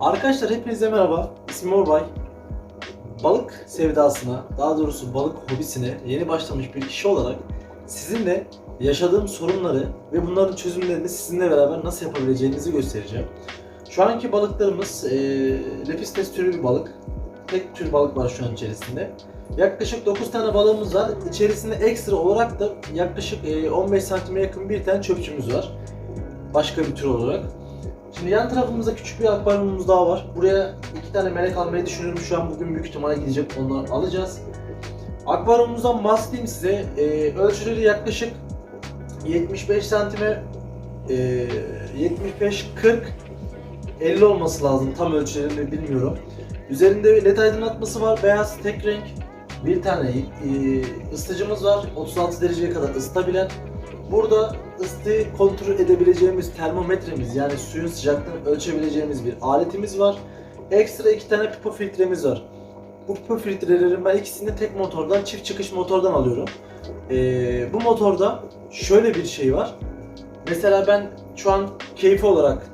Arkadaşlar hepinize merhaba. İsmim Orbay. Balık sevdasına, daha doğrusu balık hobisine yeni başlamış bir kişi olarak sizinle yaşadığım sorunları ve bunların çözümlerini sizinle beraber nasıl yapabileceğinizi göstereceğim. Şu anki balıklarımız e, Lepistes türü bir balık. Tek tür balık var şu an içerisinde. Yaklaşık 9 tane balığımız var. İçerisinde ekstra olarak da yaklaşık e, 15 santime yakın bir tane çöpçümüz var. Başka bir tür olarak. Şimdi yan tarafımızda küçük bir akvaryumumuz daha var. Buraya iki tane melek almayı düşünüyorum. Şu an bugün büyük ihtimalle gidecek onları alacağız. Akvaryumumuzdan bahsedeyim size. Ee, ölçüleri yaklaşık 75 santime e, 75 40 50 olması lazım. Tam ölçülerini bilmiyorum. Üzerinde led aydınlatması var. Beyaz tek renk. Bir tane e, ısıtıcımız var. 36 dereceye kadar ısıtabilen. Burada ısıyı kontrol edebileceğimiz termometremiz yani suyun sıcaklığını ölçebileceğimiz bir aletimiz var. Ekstra iki tane pipo filtremiz var. Bu pipo filtrelerin ben ikisini de tek motordan, çift çıkış motordan alıyorum. Ee, bu motorda şöyle bir şey var. Mesela ben şu an keyfi olarak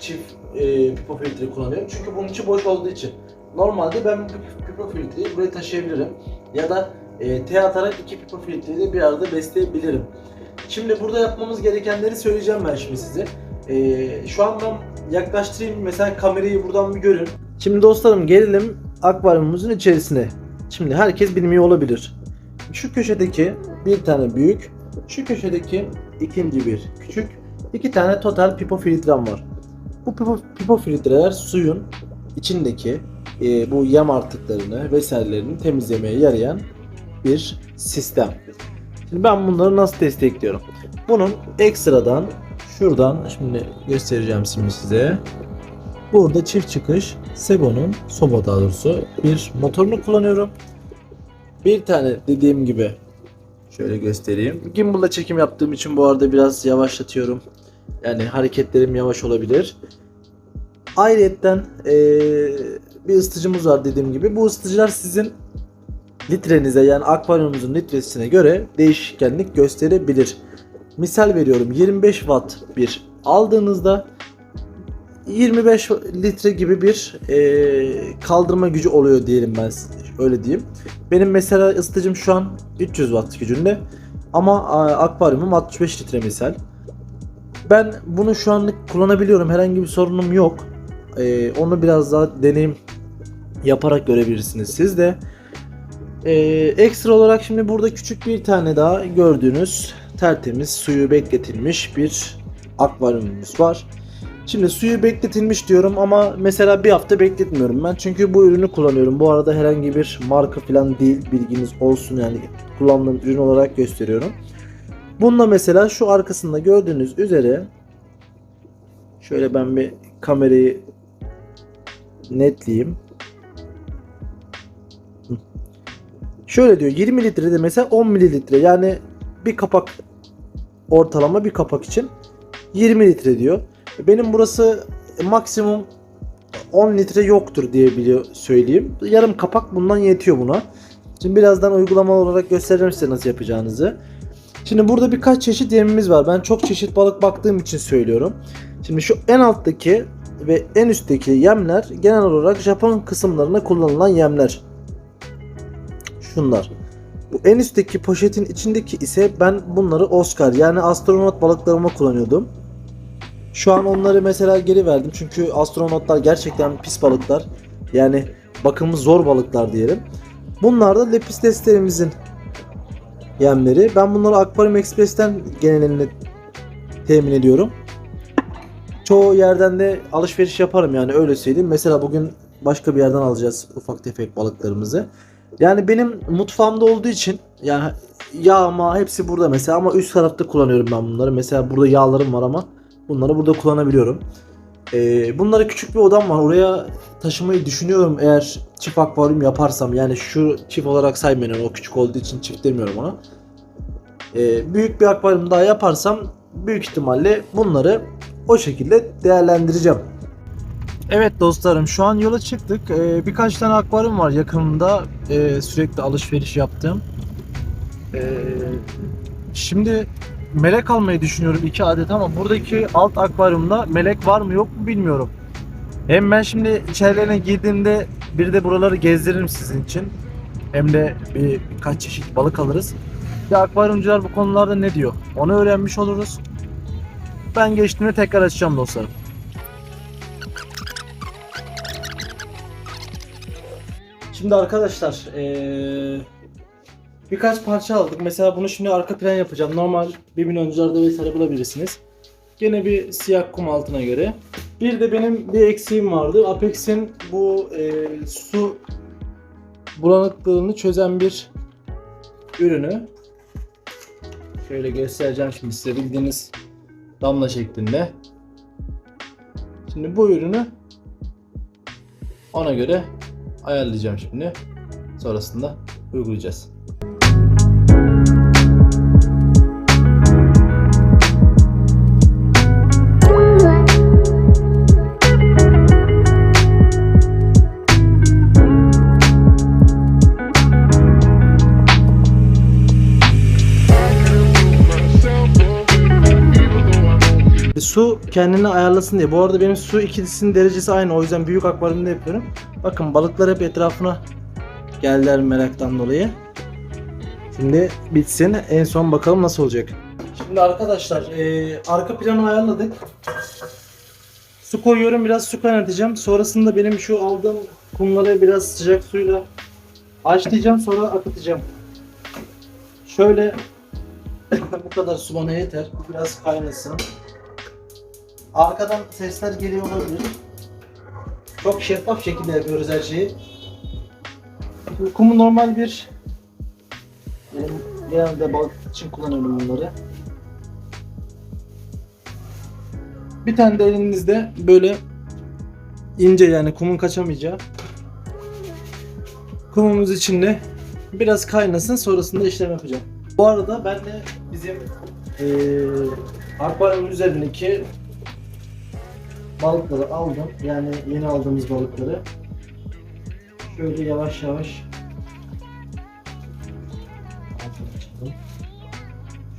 çift e, pipo filtre kullanıyorum. Çünkü bunun içi boş olduğu için. Normalde ben bu pipo filtreyi buraya taşıyabilirim. Ya da e, T atarak iki pipo filtreyi de bir arada besleyebilirim. Şimdi burada yapmamız gerekenleri söyleyeceğim ben şimdi size. Ee, şu an ben yaklaştırayım mesela kamerayı buradan bir görün. Şimdi dostlarım gelelim akvaryumumuzun içerisine. Şimdi herkes bilmiyor olabilir. Şu köşedeki bir tane büyük, şu köşedeki ikinci bir küçük, iki tane total pipo filtrem var. Bu pipo, pipo filtreler suyun içindeki e, bu yem artıklarını vesairelerini temizlemeye yarayan bir sistem. Şimdi ben bunları nasıl destekliyorum? Bunun ekstradan şuradan şimdi göstereceğim şimdi size. Burada çift çıkış Sebo'nun Sobo daha doğrusu bir motorunu kullanıyorum. Bir tane dediğim gibi şöyle göstereyim. Gimbal'la çekim yaptığım için bu arada biraz yavaşlatıyorum. Yani hareketlerim yavaş olabilir. Ayrıyetten eee, bir ısıtıcımız var dediğim gibi. Bu ısıtıcılar sizin litrenize yani akvaryumunuzun litresine göre değişkenlik gösterebilir. Misal veriyorum 25 watt bir aldığınızda 25 litre gibi bir e, kaldırma gücü oluyor diyelim ben öyle diyeyim. Benim mesela ısıtıcım şu an 300 watt gücünde ama akvaryumum 65 litre misal. Ben bunu şu anlık kullanabiliyorum herhangi bir sorunum yok. E, onu biraz daha deneyim yaparak görebilirsiniz siz de. Ee, ekstra olarak şimdi burada küçük bir tane daha gördüğünüz tertemiz suyu bekletilmiş bir akvaryumumuz var. Şimdi suyu bekletilmiş diyorum ama mesela bir hafta bekletmiyorum ben çünkü bu ürünü kullanıyorum. Bu arada herhangi bir marka falan değil bilginiz olsun yani kullandığım ürün olarak gösteriyorum. Bununla mesela şu arkasında gördüğünüz üzere şöyle ben bir kamerayı netleyeyim. Şöyle diyor 20 litrede mesela 10 mililitre yani bir kapak ortalama bir kapak için 20 litre diyor. Benim burası maksimum 10 litre yoktur diye biliyor söyleyeyim. Yarım kapak bundan yetiyor buna. Şimdi birazdan uygulama olarak göstereceğim size nasıl yapacağınızı. Şimdi burada birkaç çeşit yemimiz var. Ben çok çeşit balık baktığım için söylüyorum. Şimdi şu en alttaki ve en üstteki yemler genel olarak Japon kısımlarına kullanılan yemler şunlar. Bu en üstteki poşetin içindeki ise ben bunları Oscar yani astronot balıklarıma kullanıyordum. Şu an onları mesela geri verdim çünkü astronotlar gerçekten pis balıklar. Yani bakımı zor balıklar diyelim. Bunlar da lepisteslerimizin yemleri. Ben bunları Aquarium Express'ten genelini temin ediyorum. Çoğu yerden de alışveriş yaparım yani öyle söyleyeyim. Mesela bugün başka bir yerden alacağız ufak tefek balıklarımızı. Yani benim mutfağımda olduğu için yani yağ ma hepsi burada mesela ama üst tarafta kullanıyorum ben bunları. Mesela burada yağlarım var ama bunları burada kullanabiliyorum. Ee, bunlara küçük bir odam var. Oraya taşımayı düşünüyorum eğer çift akvaryum yaparsam. Yani şu çift olarak saymayın o küçük olduğu için çift demiyorum ona. Ee, büyük bir akvaryum daha yaparsam büyük ihtimalle bunları o şekilde değerlendireceğim. Evet dostlarım şu an yola çıktık. Ee, birkaç tane akvaryum var yakınında ee, sürekli alışveriş yaptığım. Ee, şimdi melek almayı düşünüyorum iki adet ama buradaki alt akvaryumda melek var mı yok mu bilmiyorum. Hem ben şimdi içerilerine girdiğimde bir de buraları gezdiririm sizin için. Hem de bir birkaç çeşit balık alırız. Bir akvaryumcular bu konularda ne diyor? Onu öğrenmiş oluruz. Ben geçtiğimde tekrar açacağım dostlarım. Şimdi arkadaşlar eee, birkaç parça aldık. Mesela bunu şimdi arka plan yapacağım. Normal bir milyoncularda vesaire bulabilirsiniz. Gene bir siyah kum altına göre. Bir de benim bir eksiğim vardı. Apex'in bu eee, su bulanıklığını çözen bir ürünü. Şöyle göstereceğim şimdi size bildiğiniz damla şeklinde. Şimdi bu ürünü ona göre ayarlayacağım şimdi. Sonrasında uygulayacağız. Su kendini ayarlasın diye. Bu arada benim su ikilisinin derecesi aynı. O yüzden büyük akvaryumda yapıyorum. Bakın balıklar hep etrafına geldiler meraktan dolayı. Şimdi bitsin. En son bakalım nasıl olacak. Şimdi arkadaşlar eee, arka planı ayarladık. Su koyuyorum. Biraz su kaynatacağım. Sonrasında benim şu aldığım kumları biraz sıcak suyla haşlayacağım. Sonra akıtacağım. Şöyle bu kadar su bana yeter. Biraz kaynasın. Arkadan sesler geliyor olabilir. Çok şeffaf şekilde yapıyoruz her şeyi. Kumu normal bir benim genelde balık için kullanıyorum bunları. Bir tane de elinizde böyle ince yani kumun kaçamayacağı kumumuz içinde biraz kaynasın sonrasında işlem yapacağım. Bu arada ben de bizim eee akvaryumun üzerindeki balıkları aldım. Yani yeni aldığımız balıkları. Şöyle yavaş yavaş.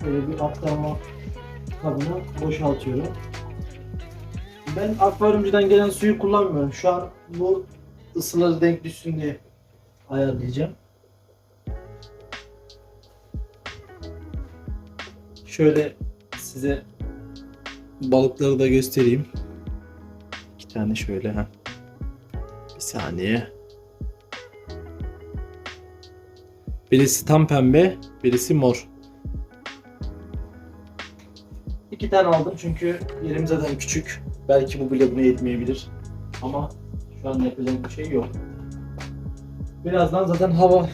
Şöyle bir aktarma kabına boşaltıyorum. Ben akvaryumcudan gelen suyu kullanmıyorum. Şu an bu ısıları denk düşsün diye ayarlayacağım. Şöyle size balıkları da göstereyim. Tane şöyle ha. Bir saniye. Birisi tam pembe, birisi mor. İki tane aldım çünkü yerim zaten küçük. Belki bu bile buna yetmeyebilir. Ama şu an yapacak bir şey yok. Birazdan zaten hava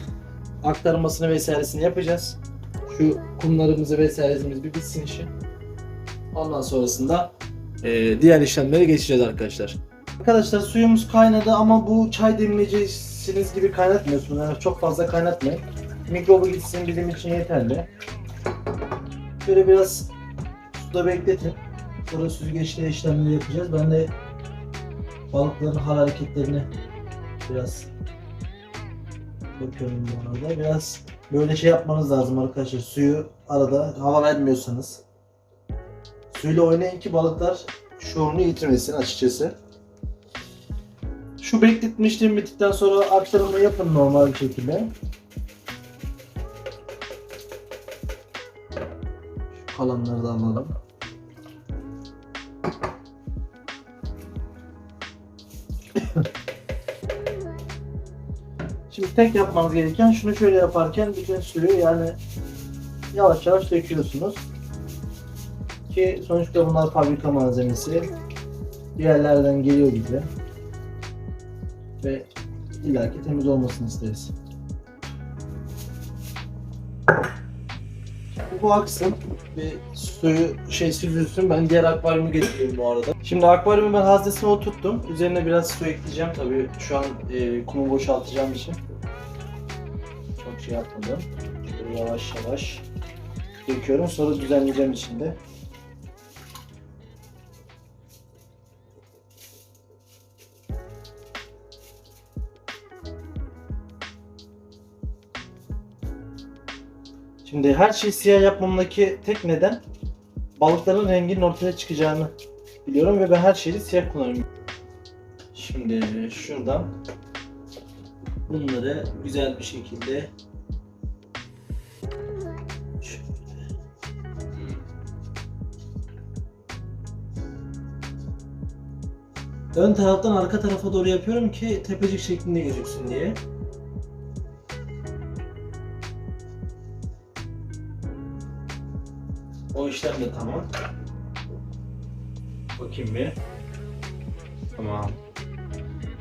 aktarmasını vesairesini yapacağız. Şu kumlarımızı vesairesimiz bir bitsin işi. Ondan sonrasında e, diğer işlemlere geçeceğiz arkadaşlar. Arkadaşlar suyumuz kaynadı ama bu çay demleyicisiniz gibi kaynatmıyorsunuz. Yani çok fazla kaynatmayın. Mikrobu gitsin bizim için yeterli. Şöyle biraz suda bekletin. Sonra süzgeçle işlemleri yapacağız. Ben de balıkların hal hareketlerini biraz bakıyorum bu arada. Biraz böyle şey yapmanız lazım arkadaşlar. Suyu arada hava vermiyorsanız. Suyla oynayın ki balıklar şuurunu yitirmesin açıkçası. Şu bekletme işlemi bittikten sonra aktarımı yapın normal bir şekilde. Şu kalanları da alalım. Şimdi tek yapmanız gereken şunu şöyle yaparken bütün suyu yani yavaş yavaş döküyorsunuz. Ki sonuçta bunlar fabrika malzemesi. Diğerlerden geliyor bize. Ve illaki temiz olmasını isteriz. Bu aksın ve suyu şey süzülsün. Ben diğer akvaryumu getiriyorum bu arada. Şimdi akvaryumu ben haznesine oturttum. Üzerine biraz su ekleyeceğim tabii. Şu an e, kumu boşaltacağım için. Çok şey yapmadım. Yavaş yavaş döküyorum. Sonra düzenleyeceğim içinde. Şimdi her şeyi siyah yapmamdaki tek neden balıkların renginin ortaya çıkacağını biliyorum ve ben her şeyi siyah kullanıyorum. Şimdi şuradan bunları güzel bir şekilde. Ön taraftan arka tarafa doğru yapıyorum ki tepecik şeklinde gözüksün diye. O işlem de tamam. Bakayım bir. Tamam.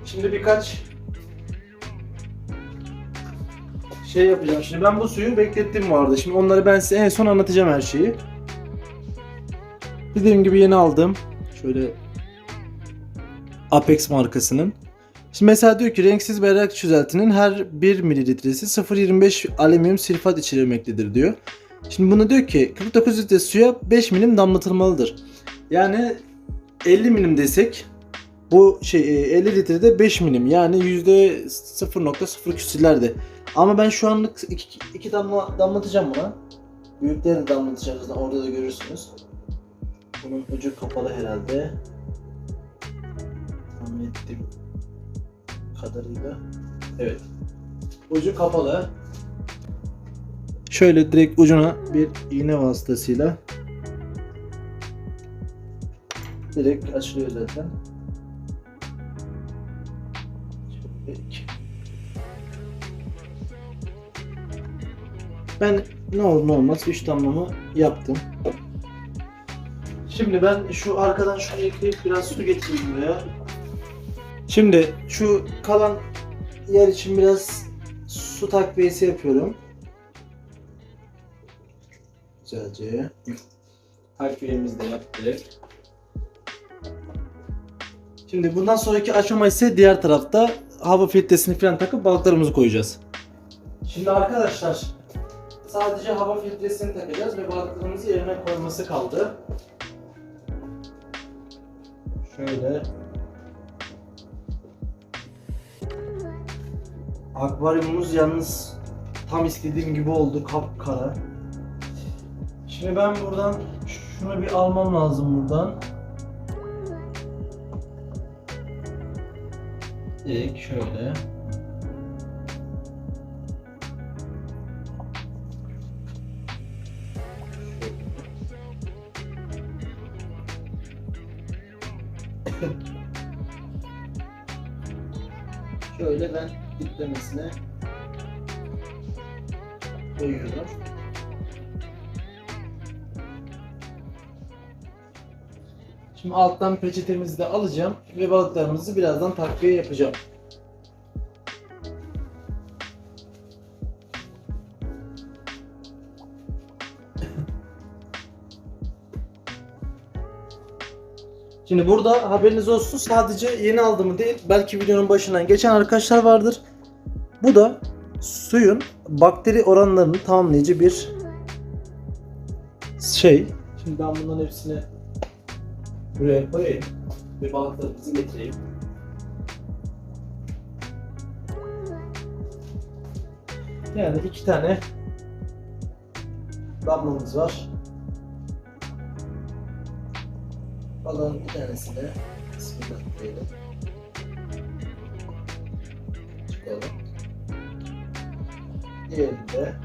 Şimdi birkaç şey yapacağım. Şimdi ben bu suyu beklettim vardı. Şimdi onları ben size en son anlatacağım her şeyi. Dediğim gibi yeni aldım. Şöyle Apex markasının. Şimdi mesela diyor ki renksiz berrak çözeltinin her 1 mililitresi 0.25 alüminyum silfat içermektedir diyor. Şimdi bunu diyor ki 49 litre suya 5 milim damlatılmalıdır. Yani 50 milim desek bu şey e, 50 litrede 5 milim yani yüzde 0.0 küsürlerde. Ama ben şu anlık 2 damla damlatacağım buna. Büyükleri de damlatacağım orada da görürsünüz. Bunun ucu kapalı herhalde. Tahmin ettiğim kadarıyla. Evet. Ucu kapalı. Şöyle direkt ucuna bir iğne vasıtasıyla direkt açılıyor zaten. Ben ne olur ne olmaz 3 damlamı yaptım. Şimdi ben şu arkadan şunu ekleyip biraz su getireyim buraya. Şimdi şu kalan yer için biraz su takviyesi yapıyorum. Güzelce. Takviyemizi de yaptık. Şimdi bundan sonraki aşama ise diğer tarafta hava filtresini falan takıp balıklarımızı koyacağız. Şimdi arkadaşlar sadece hava filtresini takacağız ve balıklarımızı yerine koyması kaldı. Şöyle Akvaryumumuz yalnız tam istediğim gibi oldu kapkara. Şimdi ben buradan şunu bir almam lazım buradan. Direkt şöyle. Şöyle ben diplemesine koyuyorum. Şimdi alttan peçetemizi de alacağım ve balıklarımızı birazdan takviye yapacağım. Şimdi burada haberiniz olsun sadece yeni aldığımı değil belki videonun başından geçen arkadaşlar vardır. Bu da suyun bakteri oranlarını tamamlayıcı bir şey. Şimdi ben bunların hepsini buraya koyayım ve balıklarımızı getireyim. Yani iki tane damlamız var. Balığın bir tanesini bismillah diyelim. Çıkalım. Diğerini de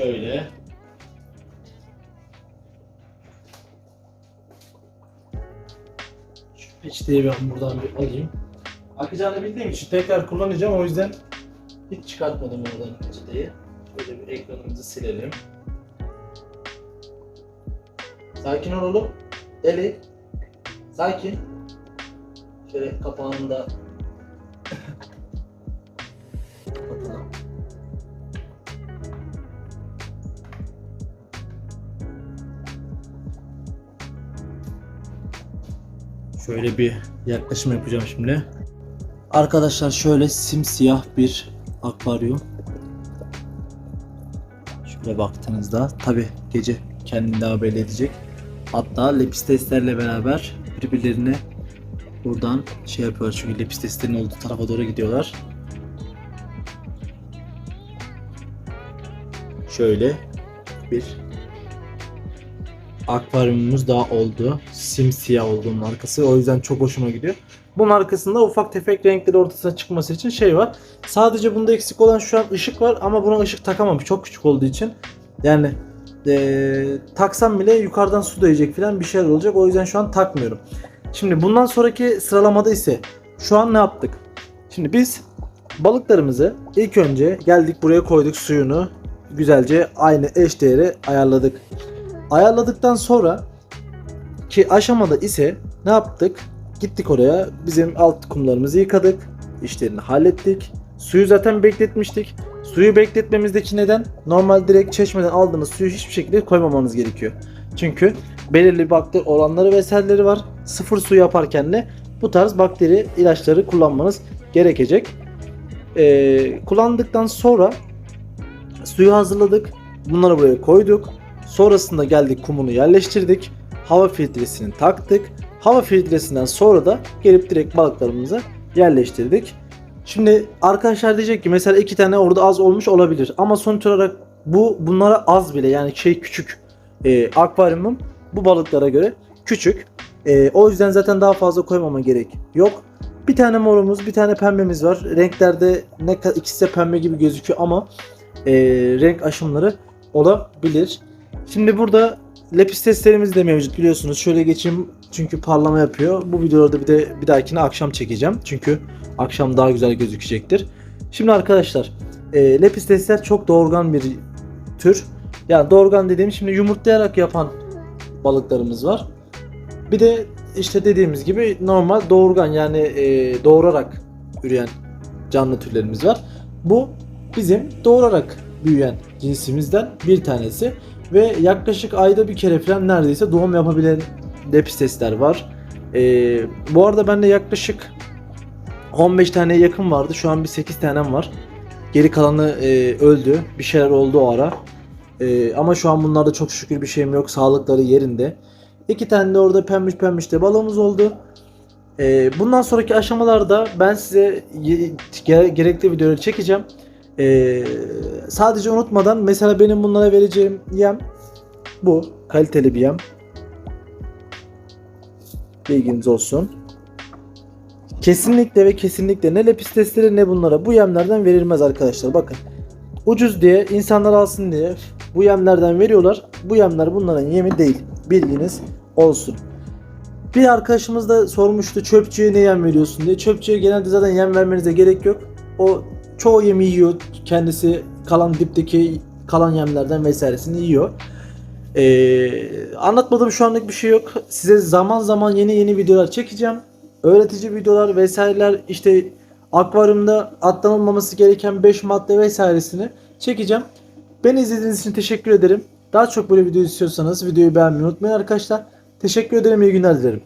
Şöyle. Şu peçeteyi ben buradan bir alayım. Akacağını bildiğim için tekrar kullanacağım o yüzden hiç çıkartmadım oradan peçeteyi. Şöyle bir ekranımızı silelim. Sakin ol oğlum. Deli. Sakin. Şöyle kapağını da Şöyle bir yaklaşım yapacağım şimdi. Arkadaşlar şöyle simsiyah bir akvaryum. Şöyle baktığınızda tabi gece kendini daha belli edecek. Hatta lepisteslerle beraber birbirlerine buradan şey yapıyorlar çünkü lepisteslerin olduğu tarafa doğru gidiyorlar. Şöyle bir akvaryumumuz daha oldu. Simsiyah oldu bunun arkası. O yüzden çok hoşuma gidiyor. Bunun arkasında ufak tefek renkleri ortasına çıkması için şey var. Sadece bunda eksik olan şu an ışık var ama buna ışık takamam. Çok küçük olduğu için. Yani eee, taksam bile yukarıdan su değecek falan bir şeyler olacak. O yüzden şu an takmıyorum. Şimdi bundan sonraki sıralamada ise şu an ne yaptık? Şimdi biz balıklarımızı ilk önce geldik buraya koyduk suyunu. Güzelce aynı eş değeri ayarladık. Ayarladıktan sonra ki aşamada ise ne yaptık? Gittik oraya bizim alt kumlarımızı yıkadık. işlerini hallettik. Suyu zaten bekletmiştik. Suyu bekletmemizdeki neden? Normal direkt çeşmeden aldığınız suyu hiçbir şekilde koymamanız gerekiyor. Çünkü belirli bakteri oranları vesaireleri var. Sıfır su yaparken de bu tarz bakteri ilaçları kullanmanız gerekecek. Ee, kullandıktan sonra suyu hazırladık. Bunları buraya koyduk. Sonrasında geldik kumunu yerleştirdik. Hava filtresini taktık. Hava filtresinden sonra da gelip direkt balıklarımızı yerleştirdik. Şimdi arkadaşlar diyecek ki mesela iki tane orada az olmuş olabilir. Ama sonuç olarak bu bunlara az bile yani şey küçük. Ee, akvaryumum bu balıklara göre küçük. Ee, o yüzden zaten daha fazla koymama gerek yok. Bir tane morumuz, bir tane pembemiz var. Renklerde ne ka- ikisi de pembe gibi gözüküyor ama e, renk aşımları olabilir. Şimdi burada lepis testlerimiz de mevcut biliyorsunuz. Şöyle geçeyim çünkü parlama yapıyor. Bu videolarda bir de bir dahakine akşam çekeceğim. Çünkü akşam daha güzel gözükecektir. Şimdi arkadaşlar e, lepis testler çok doğurgan bir tür. Yani doğurgan dediğim şimdi yumurtlayarak yapan balıklarımız var. Bir de işte dediğimiz gibi normal doğurgan yani e, doğurarak üreyen canlı türlerimiz var. Bu bizim doğurarak büyüyen cinsimizden bir tanesi ve yaklaşık ayda bir kere falan neredeyse doğum yapabilen lepistesler var. E, bu arada bende yaklaşık 15 tane yakın vardı. Şu an bir 8 tanem var. Geri kalanı e, öldü. Bir şeyler oldu o ara. E, ama şu an bunlarda çok şükür bir şeyim yok. Sağlıkları yerinde. İki tane de orada pembiş pembiş de balığımız oldu. E, bundan sonraki aşamalarda ben size gerekli videoları çekeceğim. E, sadece unutmadan mesela benim bunlara vereceğim yem bu. Kaliteli bir yem. Bilginiz olsun. Kesinlikle ve kesinlikle ne lepistesleri ne bunlara bu yemlerden verilmez arkadaşlar. Bakın ucuz diye insanlar alsın diye bu yemlerden veriyorlar. Bu yemler bunların yemi değil. Bilginiz olsun. Bir arkadaşımız da sormuştu çöpçüye ne yem veriyorsun diye. Çöpçüye genelde zaten yem vermenize gerek yok. O çoğu yemi yiyor. Kendisi kalan dipteki kalan yemlerden vesairesini yiyor. Ee, anlatmadığım şu anlık bir şey yok. Size zaman zaman yeni yeni videolar çekeceğim. Öğretici videolar vesaireler işte akvaryumda atlanılmaması gereken 5 madde vesairesini çekeceğim. Beni izlediğiniz için teşekkür ederim. Daha çok böyle video istiyorsanız videoyu beğenmeyi unutmayın arkadaşlar. Teşekkür ederim. iyi günler dilerim.